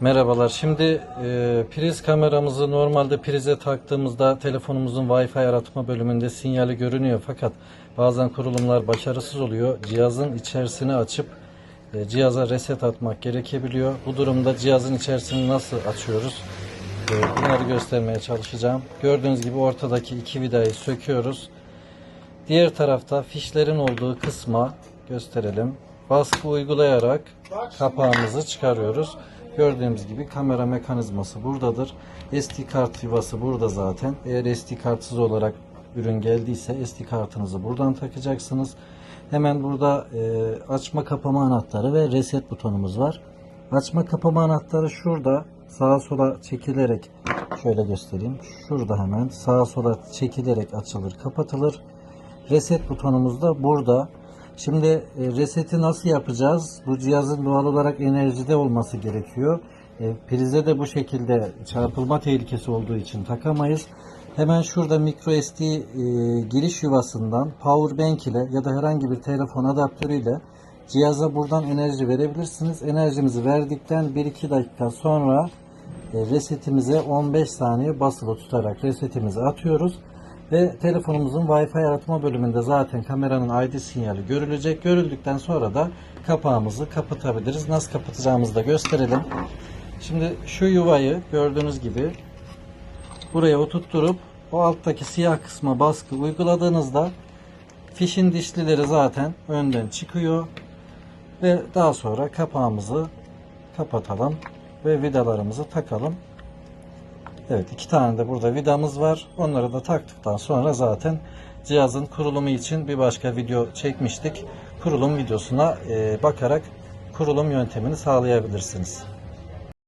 Merhabalar. Şimdi e, priz kameramızı normalde prize taktığımızda telefonumuzun Wi-Fi aratma bölümünde sinyali görünüyor. Fakat bazen kurulumlar başarısız oluyor. Cihazın içerisini açıp e, cihaza reset atmak gerekebiliyor. Bu durumda cihazın içerisini nasıl açıyoruz? E, bunları göstermeye çalışacağım. Gördüğünüz gibi ortadaki iki vidayı söküyoruz. Diğer tarafta fişlerin olduğu kısma gösterelim. Baskı uygulayarak kapağımızı çıkarıyoruz. Gördüğümüz gibi kamera mekanizması buradadır. SD kart yuvası burada zaten. Eğer SD kartsız olarak ürün geldiyse SD kartınızı buradan takacaksınız. Hemen burada e, açma kapama anahtarı ve reset butonumuz var. Açma kapama anahtarı şurada sağa sola çekilerek şöyle göstereyim. Şurada hemen sağa sola çekilerek açılır kapatılır. Reset butonumuz da burada. Şimdi e, reseti nasıl yapacağız? Bu cihazın doğal olarak enerjide olması gerekiyor. E, prize de bu şekilde çarpılma tehlikesi olduğu için takamayız. Hemen şurada micro SD e, giriş yuvasından power bank ile ya da herhangi bir telefon adaptörüyle cihaza buradan enerji verebilirsiniz. Enerjimizi verdikten 1-2 dakika sonra e, resetimize 15 saniye basılı tutarak resetimizi atıyoruz. Ve telefonumuzun Wi-Fi aratma bölümünde zaten kameranın ID sinyali görülecek. Görüldükten sonra da kapağımızı kapatabiliriz. Nasıl kapatacağımızı da gösterelim. Şimdi şu yuvayı gördüğünüz gibi buraya oturtturup o alttaki siyah kısma baskı uyguladığınızda fişin dişlileri zaten önden çıkıyor. Ve daha sonra kapağımızı kapatalım ve vidalarımızı takalım. Evet iki tane de burada vidamız var. Onları da taktıktan sonra zaten cihazın kurulumu için bir başka video çekmiştik. Kurulum videosuna e, bakarak kurulum yöntemini sağlayabilirsiniz.